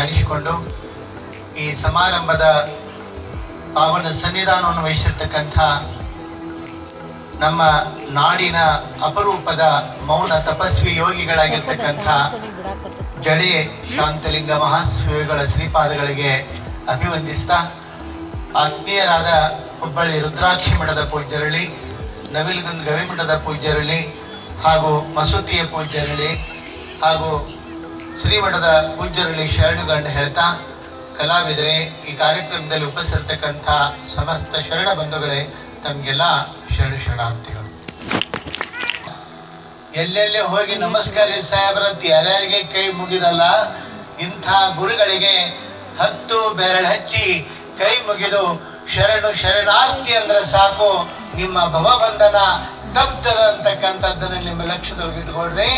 ಧ್ಯಾನಿಸಿಕೊಂಡು ಈ ಸಮಾರಂಭದ ಪಾವನ ಸನ್ನಿಧಾನವನ್ನು ವಹಿಸಿರ್ತಕ್ಕಂಥ ನಮ್ಮ ನಾಡಿನ ಅಪರೂಪದ ಮೌನ ತಪಸ್ವಿ ಯೋಗಿಗಳಾಗಿರ್ತಕ್ಕಂಥ ಜಡೆ ಶಾಂತಲಿಂಗ ಮಹಾಸ್ವಾಮಿಗಳ ಶ್ರೀಪಾದಗಳಿಗೆ ಅಭಿವಂದಿಸ್ತಾ ಆತ್ಮೀಯರಾದ ಹುಬ್ಬಳ್ಳಿ ರುದ್ರಾಕ್ಷಿ ಮಠದ ಪೂಜ್ಯರಳಿ ನವಿಲ್ಗುಂದ್ ಗವಿಮಠದ ಪೂಜ್ಯರಳಿ ಹಾಗೂ ಮಸೂತಿಯ ಪೂಜ್ಯರಳಿ ಹಾಗೂ ಶ್ರೀಮಠದ ಪೂಜ್ಯರಲ್ಲಿ ಶರಣುಗಳನ್ನು ಹೇಳ್ತಾ, ಕಲಾವಿದರೆ, ಈ ಕಾರ್ಯಕ್ರಮದಲ್ಲಿ ಉಪಸ್ಥಿರ್ತಕ್ಕಂಥ ಸಮಸ್ತ ಶರಣ ಬಂಧುಗಳೇ, ತಮಗೆಲ್ಲ ಶರಣ ಶರಣಾರ್ಥಿಗಳು ಎಲ್ಲೆಲ್ಲಿ ಹೋಗಿ ನಮಸ್ಕಾರ ಸಾಹೇಬ್ರಂತ ಯಾರ್ಯಾರಿಗೆ ಕೈ ಮುಗಿದಲ್ಲ, ಇಂಥ ಗುರುಗಳಿಗೆ ಹತ್ತು ಬೆರಳು ಹಚ್ಚಿ ಕೈ ಮುಗಿದು ಶರಣು ಶರಣಾರ್ಥಿ ಅಂದ್ರೆ ಸಾಕು, ನಿಮ್ಮ ಭವಬಂಧನ ತಪ್ತದ ಅಂತಕ್ಕಂಥದ್ದನ್ನ ನಿಮ್ಮ ಲಕ್ಷ್ಯದೊಳಗೆ ಇಟ್ಕೊಳ್ರಿ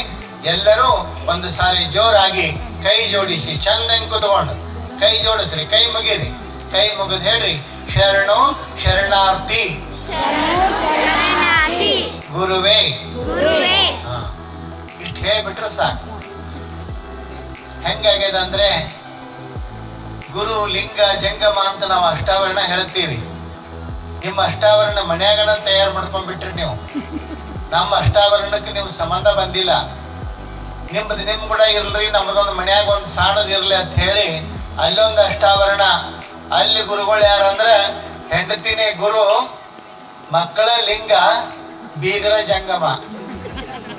ಎಲ್ಲರೂ ಒಂದು ಸಾರಿ ಜೋರಾಗಿ ಕೈ ಜೋಡಿಸಿ ಚಂದಂಗೆ ಕುತ್ಕೊಂಡು. ಕೈ ಜೋಡಿಸ್ರಿ ಕೈ ಮುಗಿರಿ. ಕೈ ಮುಗಿದು ಹೇಳ್ರಿ ಶರಣು ಶರಣಾರ್ಥಿ. ಗುರುವೇ. ಇಷ್ಟು ಹೇಳ್ಬಿಟ್ರೆ ಸಾಕು. ಹೆಂಗಾಗ್ಯದ ಅಂದ್ರೆ ಗುರು ಲಿಂಗ ಜಂಗಮ ಅಂತ ನಾವು ಅಷ್ಟಾವರಣ ಹೇಳ್ತೀವಿ. ನಿಮ್ಮ ಅಷ್ಟಾವರಣ ಮನೆಯಾಗಣ ತಯಾರು ಮಾಡ್ಕೊಂಡ್ಬಿಟ್ರಿ ನೀವು. ನಮ್ಮ ಅಷ್ಟಾವರಣಕ್ಕೆ ನೀವು ಸಂಬಂಧ ಬಂದಿಲ್ಲ. ನಿಮ್ದು ನಿಮ್ ಕೂಡ ಇರ್ಲಿ ನಮ್ಮದೊಂದು ಮನ್ಯಾಗ ಒಂದು ಸಾಣದ ಇರ್ಲಿ ಅಂತ ಹೇಳಿ ಅಲ್ಲೊಂದು ಅಷ್ಟಾವರಣ. ಅಲ್ಲಿ ಗುರುಗಳು ಯಾರಂದ್ರೆ ಹೆಂಡತಿನೇ ಗುರು, ಮಕ್ಕಳ ಲಿಂಗ ಬೀಗರ ಜಂಗಮ.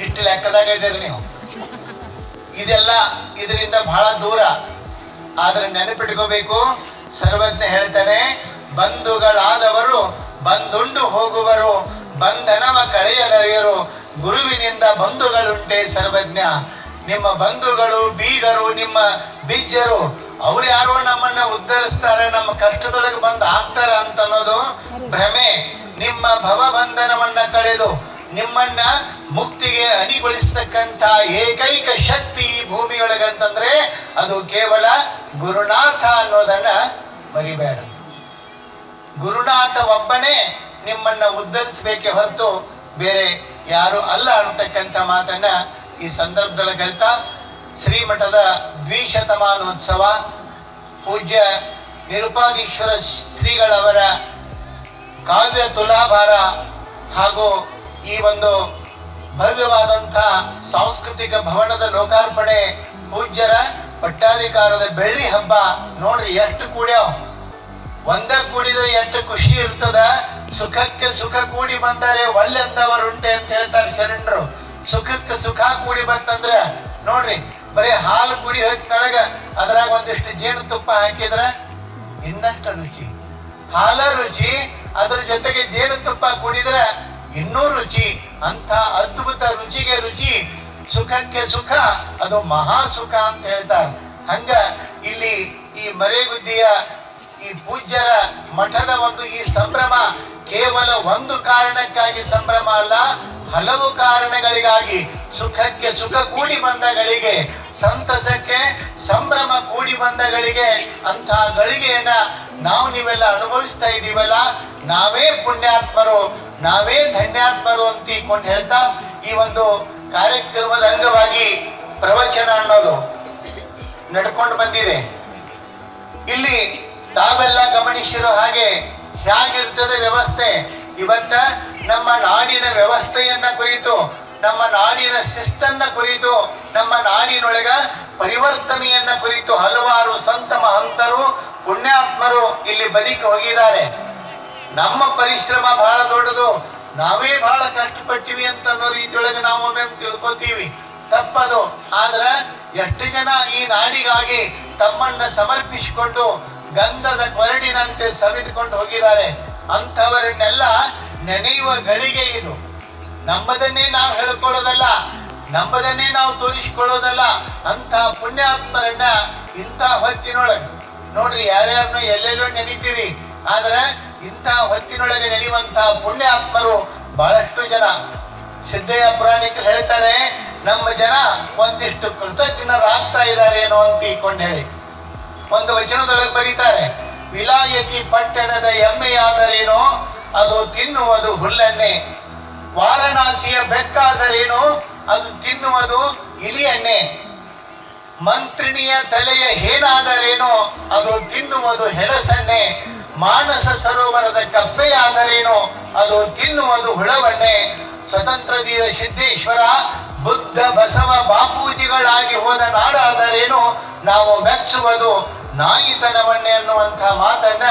ಇಟ್ಟು ಲೆಕ್ಕದಾಗ ಇದ್ದೀರಿ ನೀವು. ಇದೆಲ್ಲ ಇದರಿಂದ ಬಹಳ ದೂರ. ಆದ್ರೆ ನೆನಪಿಟ್ಕೋಬೇಕು, ಸರ್ವಜ್ಞ ಹೇಳ್ತಾನೆ, ಬಂಧುಗಳಾದವರು ಬಂದುಂಡು ಹೋಗುವರು, ಬಂಧನವ ಕಳೆಯಲರಿಯರು, ಗುರುವಿನಿಂದ ಬಂಧುಗಳುಂಟೆ ಸರ್ವಜ್ಞ. ನಿಮ್ಮ ಬಂಧುಗಳು, ಬೀಗರು, ನಿಮ್ಮ ಬಿಜ್ಜರು, ಅವ್ರು ಯಾರೋ ನಮ್ಮನ್ನ ಉದ್ಧರಿಸ್ತಾರೆ, ನಮ್ಮ ಕಷ್ಟದೊಳಗೆ ಬಂದು ಹಾಕ್ತಾರ ಅಂತ ಅನ್ನೋದು ಭ್ರಮೆ. ನಿಮ್ಮ ಭವಬಂಧನವನ್ನ ಕಳೆದು ನಿಮ್ಮನ್ನ ಮುಕ್ತಿಗೆ ಅಣಿಗೊಳಿಸತಕ್ಕಂತ ಏಕೈಕ ಶಕ್ತಿ ಈ ಭೂಮಿಯೊಳಗಂತಂದ್ರೆ ಅದು ಕೇವಲ ಗುರುನಾಥ ಅನ್ನೋದನ್ನ ಮರಿಬೇಡ. ಗುರುನಾಥ ಒಬ್ಬನೇ ನಿಮ್ಮನ್ನ ಉದ್ಧರಿಸಬೇಕೆ ಹೊರತು ಬೇರೆ ಯಾರು ಅಲ್ಲ ಅಂತಕ್ಕಂಥ ಮಾತನ್ನ ಈ ಸಂದರ್ಭದಲ್ಲಿ ಹೇಳ್ತಾ, ಶ್ರೀಮಠದ ದ್ವಿಶತಮಾನೋತ್ಸವ, ಪೂಜ್ಯ ನಿರುಪಾದೀಶ್ವರ ಶ್ರೀಗಳವರ ಕಾವ್ಯ ತುಲಾಭಾರ ಹಾಗೂ ಈ ಒಂದು ಭವ್ಯವಾದಂಥ ಸಾಂಸ್ಕೃತಿಕ ಭವನದ ಲೋಕಾರ್ಪಣೆ ಪೂಜ್ಯರ ಪಟ್ಟಾಧಿಕಾರದ ಬೆಳ್ಳಿ ಹಬ್ಬ. ನೋಡ್ರಿ, ಎಷ್ಟು ಕೂಡ್ಯಾವ? ಒಂದ ಕೂಡಿದ್ರೆ ಎಷ್ಟು ಖುಷಿ ಇರ್ತದ? ಸುಖಕ್ಕೆ ಸುಖ ಕೂಡಿ ಬಂದರೆ ಒಳ್ಳೆಂದವರುಂಟೆ ಅಂತ ಹೇಳ್ತಾರೆ ಶರಣರು. ಸುಖಕ್ಕೆ ಸುಖ ಕೂಡಿ ಬಂತಂದ್ರೆ, ನೋಡ್ರಿ, ಬರೀ ಹಾಲು ಕುಡಿ ಹೊತ್ತೊಳಗ ಅದ್ರಾಗ ಒಂದಿಷ್ಟು ಜೇನುತುಪ್ಪ ಹಾಕಿದ್ರ ಇನ್ನಷ್ಟು ರುಚಿ. ಹಾಲ ರುಚಿ, ಅದ್ರ ಜೊತೆಗೆ ಜೇನು ತುಪ್ಪ ಕುಡಿದ್ರೆ ಇನ್ನೂ ರುಚಿ ಅಂತ ಅದ್ಭುತ ರುಚಿಗೆ ರುಚಿ. ಸುಖಕ್ಕೆ ಸುಖ, ಅದು ಮಹಾ ಸುಖ ಅಂತ ಹೇಳ್ತಾರೆ. ಹಂಗ ಇಲ್ಲಿ ಈ ಮರೆಗುದ್ದಿಯ ಈ ಪೂಜ್ಯರ ಮಠದ ಒಂದು ಈ ಸಂಭ್ರಮ ಕೇವಲ ಒಂದು ಕಾರಣಕ್ಕಾಗಿ ಸಂಭ್ರಮ ಅಲ್ಲ, ಹಲವು ಕಾರಣಗಳಿಗಾಗಿ ಸುಖಕ್ಕೆ ಸುಖ ಕೂಡಿ ಬಂದಗಳಿಗೆ, ಸಂತಸಕ್ಕೆ ಸಂಭ್ರಮ ಕೂಡಿ ಬಂದಗಳಿಗೆ ಅಂತಹ ಗಳಿಗೆಯನ್ನ ನಾವು ನೀವೆಲ್ಲ ಅನುಭವಿಸ್ತಾ ಇದೀವಲ್ಲ ನಾವೇ ಪುಣ್ಯಾತ್ಮರು, ನಾವೇ ಧನ್ಯಾತ್ಮರು ಅಂತ ಇಕೊಂಡು ಹೇಳ್ತಾ ಈ ಒಂದು ಕಾರ್ಯಕ್ರಮದ ಅಂಗವಾಗಿ ಪ್ರವಚನ ಅನ್ನೋದು ನಡ್ಕೊಂಡು ಬಂದಿದೆ. ಇಲ್ಲಿ ತಾವೆಲ್ಲ ಗಮನಿಸಿರೋ ಹಾಗೆ ಹೇಗಿರ್ತದೆ ವ್ಯವಸ್ಥೆ. ಇವತ್ತ ನಮ್ಮ ನಾಡಿನ ವ್ಯವಸ್ಥೆಯನ್ನ ಕುರಿತು, ನಮ್ಮ ನಾಡಿನ ಶಿಸ್ತನ್ನ ಕುರಿತು, ನಮ್ಮ ನಾಡಿನೊಳಗ ಪರಿವರ್ತನೆಯನ್ನ ಕುರಿತು ಹಲವಾರು ಸಂತ ಮಹಂತರು, ಪುಣ್ಯಾತ್ಮರು ಇಲ್ಲಿ ಬದುಕಿ ಹೋಗಿದ್ದಾರೆ. ನಮ್ಮ ಪರಿಶ್ರಮ ಬಹಳ ದೊಡ್ಡದು. ನಾವೇ ಬಹಳ ಕಷ್ಟಪಟ್ಟಿವಿ ಅಂತ ಅನ್ನೋ ರೀತಿಯೊಳಗೆ ನಾವು ಒಮ್ಮೆ ತಿಳ್ಕೊತೀವಿ ತಪ್ಪದು. ಆದ್ರೆ ಎಷ್ಟು ಜನ ಈ ನಾಡಿಗಾಗಿ ತಮ್ಮನ್ನ ಸಮರ್ಪಿಸಿಕೊಂಡು ಗಂಧದ ಕೊರಡಿನಂತೆ ಸವಿದುಕೊಂಡು ಹೋಗಿದ್ದಾರೆ ಅಂಥವರನ್ನೆಲ್ಲ ನೆನೆಯುವ ಗಳಿಗೆ ಇದು. ನಮ್ಮದನ್ನೇ ನಾವು ಹೇಳ್ಕೊಳ್ಳೋದಲ್ಲ ನಮ್ಮದನ್ನೇ ನಾವು ತೋರಿಸಿಕೊಳ್ಳೋದಲ್ಲ ಅಂತ ಪುಣ್ಯಾತ್ಮರನ್ನ ಇಂಥ ಹೊತ್ತಿನೊಳಗೆ. ನೋಡ್ರಿ, ಯಾರ್ಯಾರನ್ನ ಎಲ್ಲೆಲ್ಲೋ ನೆನೀತೀರಿ, ಆದ್ರೆ ಇಂಥ ಹೊತ್ತಿನೊಳಗೆ ನೆನೆಯುವಂತಹ ಪುಣ್ಯಾತ್ಮರು ಬಹಳಷ್ಟು ಜನ. ಸಿದ್ದಯ್ಯ ಪುರಾಣಿಕರು ಹೇಳ್ತಾರೆ, ನಮ್ಮ ಜನ ಒಂದಿಷ್ಟು ಕೃತಜ್ಞರಾಗ್ತಾ ಇದ್ದಾರೇನೋ ಅಂತ ಈಕೊಂಡು ಹೇಳಿ ಒಂದು ವಚನದೊಳಗೆ ಬರೀತಾರೆ, ವಿಲಾಯತಿ ಪಟ್ಟಣದ ಎಮ್ಮೆಯಾದರೇನೋ ಅದು ತಿನ್ನುವುದು ಹುಲ್ಲನ್ನೇ. ವಾರಣಾಸಿಯ ಬೆಕ್ಕಾದರೇನೋ? ಅದು ತಿನ್ನುವುದು ಇಲಿಯನ್ನೇ. ಮಂತ್ರಿಣಿಯ ತಲೆಯ ಹೇನಾದರೇನೋ? ಅದು ತಿನ್ನುವುದು ಹೆಡಸನ್ನೇ ಮಾನಸ ಸರೋವರದ ಕಪ್ಪೆಯಾದರೇನೋ? ಅದು ತಿನ್ನುವುದು ಹುಳವನ್ನೇ. ಸ್ವತಂತ್ರ ಧೀರ ಸಿದ್ದೇಶ್ವರ, ಬುದ್ಧ ಬಸವ ಬಾಪೂಜಿಗಳಾಗಿ ಹೋದ ನಾಡಾದರೇನು? ನಾವು ಮೆಚ್ಚುವುದು ನಾಯಿತನವನ್ನೇ ಅನ್ನುವಂತಹ ಮಾತನ್ನ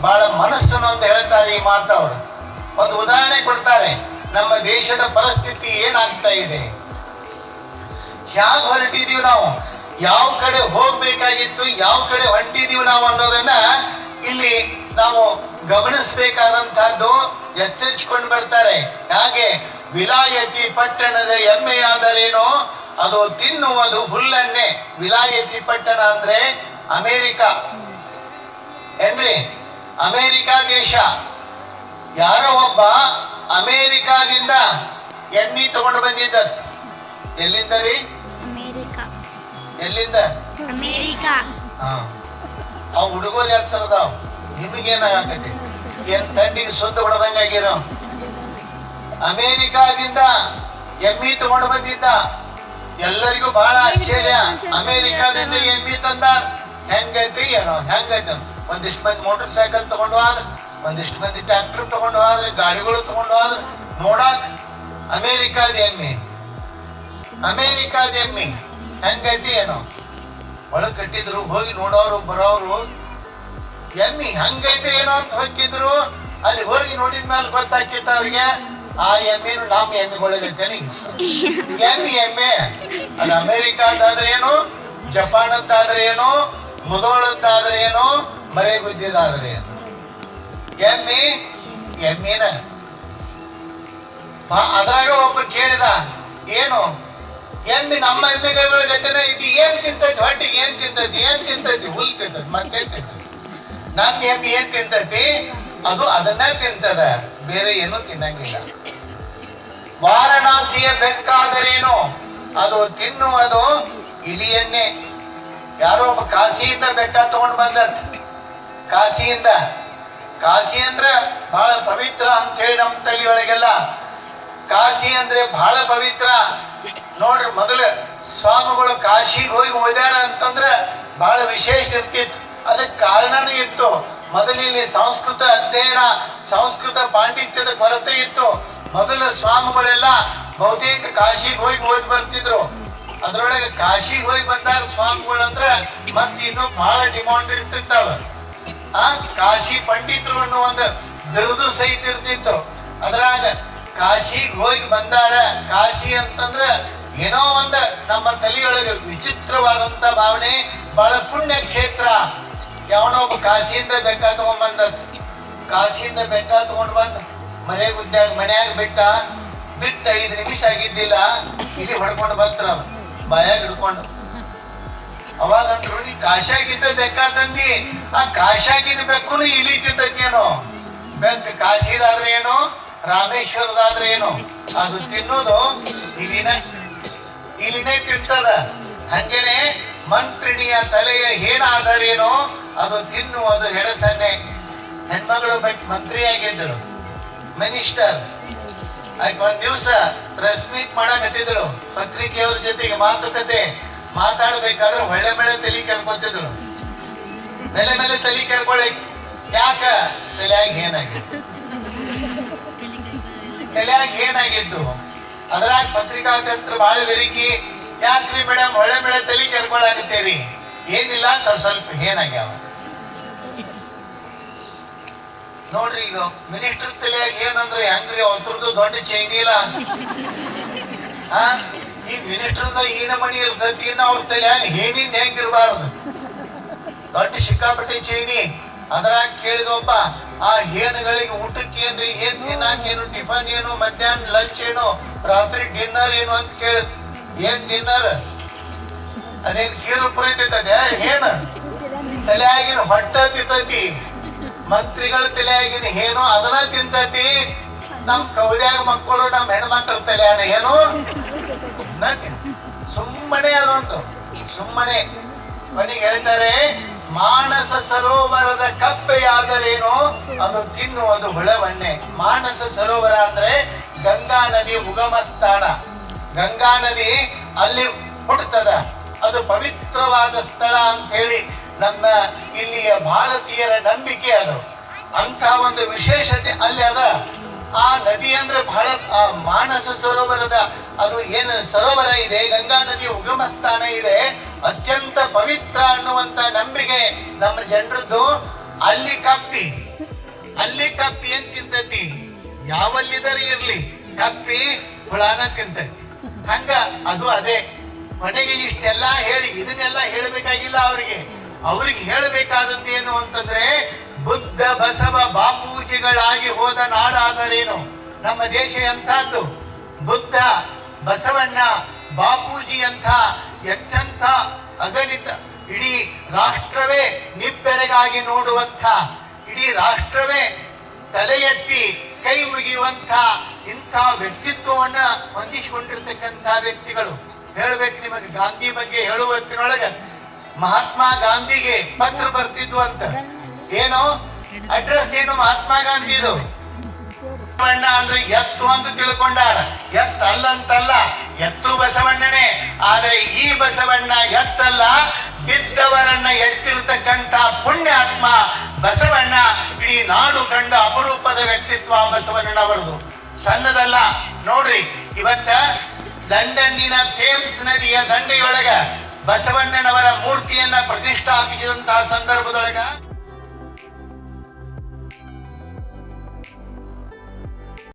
ಬಹಳ ಮನಸ್ಸನ್ನು ಅಂತ ಹೇಳ್ತಾರೆ ಈ ಮಾತವರು. ಒಂದು ಉದಾಹರಣೆ ಕೊಡ್ತಾರೆ, ನಮ್ಮ ದೇಶದ ಪರಿಸ್ಥಿತಿ ಏನಾಗ್ತಾ ಇದೆ? ಹ್ಯಾಗ ಹೊರಟಿದೀವಿ ನಾವು? ಯಾವ ಕಡೆ ಹೋಗ್ಬೇಕಾಗಿತ್ತು, ಯಾವ ಕಡೆ ಹೊಂಟಿದೀವಿ ನಾವು ಅನ್ನೋದನ್ನ ಇಲ್ಲಿ ನಾವು ಗಮನಿಸಬೇಕಾದಂತಹದ್ದು ಎಚ್ಚರಿಸಿಕೊಂಡು ಬರ್ತಾರೆ. ಹಾಗೆ ವಿಲಾಯತಿ ಪಟ್ಟಣದ ಎಮ್ಮೆಯಾದರೇನೋ ಅದು ತಿನ್ನುವುದು ಹುಲ್ಲನ್ನೇ. ವಿಲಾಯತಿ ಪಟ್ಟಣ ಅಂದ್ರೆ ಅಮೇರಿಕ. ಏನ್ರಿ ಅಮೇರಿಕಾ ದೇಶ. ಯಾರೋ ಒಬ್ಬ ಅಮೇರಿಕಾದಿಂದ ಎಮ್ಮಿ ತಗೊಂಡು ಬಂದಿದ್ದ. ಎಲ್ಲಿಂದ ರೀ? ಅಮೇರಿಕಾ. ಎಲ್ಲಿಂದ ಅಮೇರಿಕಾ. ಹಾ. ಆ ಹುಡುಗರು ಎತ್ತರದಾವ್ ನಿಮಗೇನಾಗತ್ತೆ ಏನ್ ತಂಡಿಗೆ ಸುದ್ದ ಹೊಡೆದಂಗ ಆಗಿರೋ ಅಮೇರಿಕಾದಿಂದ ಎಮ್ಮಿ ತಗೊಂಡು ಬಂದಿದ್ದ. ಎಲ್ಲರಿಗೂ ಬಹಳ ಆಶ್ಚರ್ಯ. ಅಮೇರಿಕಾದಿಂದ ಎಮ್ಮಿ ತಂದ ಹೆಂಗೈತಿ? ಏನೋ ಹೆಂಗೈತೆ? ಒಂದಿಷ್ಟು ಮಂದಿ ಮೋಟರ್ ಸೈಕಲ್ ತಗೊಂಡು ಹೋದ್ರೆ, ಒಂದಿಷ್ಟು ಮಂದಿ ಟ್ರ್ಯಾಕ್ಟರ್ ತಗೊಂಡು ಹೋದ್ರೆ, ಗಾಡಿಗಳು ತಗೊಂಡು ಹೋದ್ರೆ ನೋಡಾಕ್ ಅಮೇರಿಕಾದ ಎಮ್ಮಿ. ಅಮೇರಿಕಾದ ಎಮ್ಮಿ. ಹೆಂಗೈತಿ ಏನೋ? ಒಳಗೆ ಕಟ್ಟಿದ್ರು, ಹೋಗಿ ನೋಡೋರು, ಬರೋರು. ಎಮ್ಮಿ ಹಂಗೈತೆ ಏನೋ ಅಂತ ಹೋಗಿದ್ರು ಅಲ್ಲಿ ಹೋಗಿ ನೋಡಿದ ಮೇಲೆ ಗೊತ್ತಾಕಿತ್ತ ಅವ್ರಿಗೆ, ಆ ಎಮ್ಮೆನು ನಮ್ಮ ಎಮ್ಮೆಗಳಿಗೈತೇನಿ ಎಮ್ಮಿ ಎಮ್ಮೆ. ಅದು ಅಮೇರಿಕಾದಾದ್ರೆ ಏನು? ಜಪಾನದ್ದಾದ್ರೆ ಏನು? ಮುದೋಳದ್ದಾದ್ರೆ ಏನು? ಮರೆ ಗುದ್ದಿದಾದ್ರೆ ಏನು? ಎಮ್ಮಿ? ಎಮ್ಮಿನ. ಅದ್ರಾಗ ಒಬ್ಬ ಕೇಳಿದ, ಏನು? ಎಮ್ಮಿ ನಮ್ಮ ಎಮ್ಮೆಗಳ ಜೊತೆನೆ ಇದು ಏನ್ ತಿಂತೈತಿ? ಹೊಟ್ಟಿಗೆ ಏನ್ ತಿಂತೈತಿ? ಏನ್ ತಿಂತೈತಿ? ಹುಲ್ ತಿಂತೈತಿ, ಮತ್ತೆ ತಿಂತೈತಿ? ನಮ್ಮ ಎಮ್ಮಿ ಏನ್ ತಿಂತೈತಿ? ಅದು ಅದನ್ನೇ ತಿಂತದ, ಬೇರೆ ಏನು ತಿನ್ನಂಗಿಲ್ಲ. ವಾರಣಾಸಿಯ ಬೆಕ್ಕಾದರೇನು? ಅದು ತಿನ್ನುವುದು ಇಲಿಯನ್ನೇ ಯಾರೋ ಒಬ್ಬ ಕಾಶಿಯಿಂದ ಬೆಟ್ಟ ತಗೊಂಡು ಬಂದ ಕಾಶಿಯಿಂದ. ಕಾಶಿ ಅಂದ್ರೆ ಬಹಳ ಪವಿತ್ರ ಅಂತ ಹೇಳಿ ನಮ್ಮ ತಲೆಯೊಳಗೆಲ್ಲ ಕಾಶಿ ಅಂದ್ರೆ ಬಹಳ ಪವಿತ್ರ. ನೋಡ್ರಿ ಮೊದಲು ಸ್ವಾಮಿಗಳು ಕಾಶಿಗೆ ಹೋಗಿ ಹೋಗ್ಯಾರ ಅಂತಂದ್ರೆ ಬಹಳ ವಿಶೇಷ ಇರ್ತಿತ್ತು. ಅದಕ್ಕೆ ಕಾರಣನೂ ಇತ್ತು. ಮೊದಲಿಲ್ಲಿ ಸಂಸ್ಕೃತ ಅಧ್ಯಯನ, ಸಂಸ್ಕೃತ ಪಾಂಡಿತ್ಯದ ಕೊರತೆ ಇತ್ತು. ಮೊದಲು ಸ್ವಾಮಿಗಳೆಲ್ಲ ಬಹುತೇಕ ಕಾಶಿಗೆ ಹೋಗಿ ಓದಿ ಬರ್ತಿದ್ರು. ಅದ್ರೊಳಗೆ ಕಾಶಿಗೆ ಹೋಗಿ ಬಂದಾರ ಸ್ವಾಮಿಗಳು ಅಂದ್ರೆ ಮತ್ತೆ ಇನ್ನೂ ಬಹಳ ಡಿಮಾಂಡ್ ಇರ್ತಿರ್ತಾವ ಆ ಕಾಶಿ ಪಂಡಿತರು ಅನ್ನೋ ಒಂದು ಬಿರುದು ಸಹಿತ ಇರ್ತಿತ್ತು. ಅದ್ರಾಗ ಕಾಶಿಗೆ ಹೋಗಿ ಬಂದಾರ, ಕಾಶಿ ಅಂತಂದ್ರ ಏನೋ ಒಂದು ನಮ್ಮ ತಲೆಯೊಳಗೆ ವಿಚಿತ್ರವಾದಂತ ಭಾವನೆ, ಬಹಳ ಪುಣ್ಯ ಕ್ಷೇತ್ರ. ಯಾವನೋ ಒಬ್ಬ ಕಾಶಿಯಿಂದ ಬೆಕ್ಕ ತಗೊಂಡ್ ಬಂದ ಕಾಶಿಯಿಂದ ಬೆಕ್ಕ ತಗೊಂಡ್ ಬಂದ ಮನೆ ಗುದ್ದಾಗ ಮನ್ಯಾಗ ಬಿಟ್ಟ ಬಿಟ್ಟ ಐದು ನಿಮಿಷ ಆಗಿದ್ದಿಲ್ಲ, ಇಲ್ಲಿ ಹೊಡ್ಕೊಂಡು ಬರ್ತಾರ ಬಾಯಾಗ ಹಿಡ್ಕೊಂಡು. ಅವಾಗ ಅಂದ್ರು ನೀ ಕಾಶಾಗಿದ್ದ ಬೇಕಾದಂದಿ ಆ ಕಾಶಾಗಿನ ಬೆಕ್ಕುನು ಇಲಿ ತಿಂತೈತೇನೋ ಬೆಕ್ಕ ಕಾಶಿದಾದ್ರೆ ಏನು? ರಾಮೇಶ್ವರದಾದ್ರೆ ಏನು? ಅದು ತಿನ್ನೋದು ಇಲಿನ ಇಲಿನೇ ತಿಂತದ. ಹಂಗೇನೆ ಮಂತ್ರಿಣಿಯ ತಲೆಯ ಏನಾದರೇನೋ ಅದು ತಿನ್ನುವುದು ಹೆಡಸನ್ನೆ ಹೆಣ್ಮಗಳು ಮಂತ್ರಿಯಾಗಿದ್ದರು. ಮಿನಿಸ್ಟರ್. ಆಯ್ತು, ಒಂದ್ ದಿವ್ಸ ಪ್ರೆಸ್ ಮೀಟ್ ಮಾಡಕತ್ತಿದ್ರು. ಪತ್ರಿಕೆಯವ್ರ ಜೊತೆಗೆ ಮಾತುಕತೆ. ಮಾತಾಡ್ಬೇಕಾದ್ರೆ ಒಳ್ಳೆ ಮೇಲೆ ತಲೆ ಕರ್ಕೊತಿದ್ರು. ಮೇಲೆ ಮೇಲೆ ತಲೆ ಕೆರ್ಕೊಳ್ಳಿ. ಯಾಕ? ತಲೆಯಾಗಿ ಏನಾಗಿತ್ತು? ತಲೆಯಾಗಿ ಏನಾಗಿತ್ತು? ಅದ್ರಾಗ ಪತ್ರಿಕಾಕರ್ತರು ಬಹಳ ಬೆರಿಕಿ, ಯಾಕ್ರಿ ಮೇಡಮ್ ಒಳ್ಳೆ ಮೇಲೆ ತಲೆ ಕೆರ್ಕೊಳಕತ್ತೇರಿ? ಏನಿಲ್ಲ, ಸ್ವಲ್ಪ ಸ್ವಲ್ಪ ಏನಾಗ್ಯಾವ? ನೋಡ್ರಿ, ಈಗ ಮಿನಿಸ್ಟರ್ ತಲೆಯಾಗ ಏನಂದ್ರೆ ಹೆಂಗ್ರಿ ಅವ್ರದ್ದು ದೊಡ್ಡ ಚೈನಿ ಇಲ್ಲ. ಈ ಮಿನಿಸ್ಟರ್ದ ಏನ ಮಣಿ ಇರ್ತೈತಿ ಅವ್ರ ತಲೆಯಾಗ ಏನಿಂದ ಹೆಂಗಿರ್ಬಾರ್ದು. ದೊಡ್ಡ ಸಿಕ್ಕಾಪಟ್ಟೆ ಚೈನಿ ಅದ್ರಾಗ ಕೇಳಿದೊಬ್ಬ ಆ ಏನುಗಳಿಗೆ ಊಟಕ್ಕೆ ಏನ್ರಿ, ಏನ್ ತಿನ್ನಾಕ ಏನು, ಟಿಫನ್ ಏನು, ಮಧ್ಯಾಹ್ನ ಲಂಚ್ ಏನು, ರಾತ್ರಿ ಡಿನ್ನರ್ ಏನು ಅಂತ ಕೇಳ. ಏನ್ ಡಿನ್ನರ್ ಅದೇನ್ ಕೀರು ಪುರಿತೈತದೆ ಏನ? ತಲೆಯಾಗಿನ ಹೊಟ್ಟ ತಿಂತೈತಿ ಮಂತ್ರಿಗಳ ತಲೆಯಾಗಿನ ಏನು ಅದನ್ನ ತಿಂತತಿ. ನಮ್ ಕೌರ್ಯಾಗ ಮಕ್ಕಳು, ನಮ್ ಹೆಣ್ಮಕ್ಳ ತಲೆಯಾನ ಏನು ಸುಮ್ಮನೆ ಅದೊಂದು ಸುಮ್ಮನೆ. ಮನೆಗೆ ಹೇಳ್ತಾರೆ, ಮಾನಸ ಸರೋವರದ ಕಪ್ಪೆಯಾದರೇನು? ಅದು ತಿನ್ನುವುದು ಹುಳವನ್ನೇ ಮಾನಸ ಸರೋವರ ಅಂದ್ರೆ ಗಂಗಾ ನದಿ ಉಗಮ ಸ್ಥಾನ ಗಂಗಾ ನದಿ ಅಲ್ಲಿ ಹುಡ್ತದ ಅದು ಪವಿತ್ರವಾದ ಸ್ಥಳ ಅಂತ ಹೇಳಿ ನಮ್ಮ ಇಲ್ಲಿಯ ಭಾರತೀಯರ ನಂಬಿಕೆ ಅದು. ಅಂತ ಒಂದು ವಿಶೇಷತೆ ಅಲ್ಲಿ ಅದ. ಆ ನದಿ ಅಂದ್ರೆ ಬಹಳ, ಆ ಮಾನಸ ಸರೋವರದ ಅದು ಏನು ಸರೋವರ ಇದೆ, ಗಂಗಾ ನದಿ ಉಗಮ ಸ್ಥಾನ ಇದೆ, ಅತ್ಯಂತ ಪವಿತ್ರ ಅನ್ನುವಂತ ನಂಬಿಕೆ ನಮ್ಮ ಜನರದ್ದು. ಅಲ್ಲಿ ಕಪ್ಪಿ ಅಲ್ಲಿ ಕಪ್ಪಿ ಏನ್ ತಿಂತತಿ? ಯಾವಲ್ಲಿದರೆ ಇರ್ಲಿ, ಕಪ್ಪಿ ಹುಳಾನ ತಿಂತತಿ. ಹಂಗ ಅದು ಅದೇ. ಮನೆಗೆ ಇಷ್ಟೆಲ್ಲ ಹೇಳಿ, ಇದನ್ನೆಲ್ಲ ಹೇಳಬೇಕಾಗಿಲ್ಲ ಅವರಿಗೆ. ಅವ್ರಿಗೆ ಹೇಳಬೇಕಾದದ್ದು ಏನು ಅಂತಂದ್ರೆ, ಬುದ್ಧ ಬಸವ ಬಾಪೂಜಿಗಳಾಗಿ ಹೋದ ನಾಡಾದರೇನು? ನಮ್ಮ ದೇಶ ಎಂಥದ್ದು? ಬುದ್ಧ ಬಸವಣ್ಣ ಬಾಪೂಜಿ ಅಂತ ಎಂತೆಂಥ ಅಗಣಿತ ಇಡೀ ರಾಷ್ಟ್ರವೇ ನಿಬ್ಬೆರಗಾಗಿ ನೋಡುವಂಥ, ಇಡೀ ರಾಷ್ಟ್ರವೇ ತಲೆ ಎತ್ತಿ ಕೈ ಮುಗಿಯುವಂಥ ಇಂಥ ವ್ಯಕ್ತಿತ್ವವನ್ನ ಹೊಂದಿಸಿಕೊಂಡಿರ್ತಕ್ಕಂಥ ವ್ಯಕ್ತಿಗಳು. ಹೇಳ್ಬೇಕು ನಿಮಗೆ, ಗಾಂಧಿ ಬಗ್ಗೆ ಹೇಳುವತ್ತಿನೊಳಗ. ಮಹಾತ್ಮ ಗಾಂಧಿಗೆ ಪತ್ರ ಬರ್ತಿದ್ವು ಅಂತ. ಏನು ಅಡ್ರೆಸ್ ಏನು ಮಹಾತ್ಮ ಗಾಂಧಿದು? ಬಸವಣ್ಣ ಅಂದ್ರೆ ಎತ್ತು ಅಂತ ತಿಳ್ಕೊಂಡಾರ. ಎತ್ತ ಅಲ್ಲಂತಲ್ಲ, ಎತ್ತು ಬಸವಣ್ಣನೇ. ಆದ್ರೆ ಈ ಬಸವಣ್ಣ ಎತ್ತಲ್ಲ, ಬಿದ್ದವರನ್ನ ಎತ್ತಿರ್ತಕ್ಕಂತ ಪುಣ್ಯಾತ್ಮ ಬಸವಣ್ಣ. ಇಡೀ ನಾಡು ಕಂಡ ಅಪರೂಪದ ವ್ಯಕ್ತಿತ್ವ ಬಸವಣ್ಣನವರದು. ಸಣ್ಣದಲ್ಲ, ನೋಡ್ರಿ, ಇವತ್ತ ಲಂಡನ್ನಿನ ಥೇಮ್ಸ್ ನದಿಯ ದಂಡೆಯೊಳಗ ಬಸವಣ್ಣನವರ ಮೂರ್ತಿಯನ್ನ ಪ್ರತಿಷ್ಠಾಪಿಸಿದಂತಹ ಸಂದರ್ಭದೊಳಗ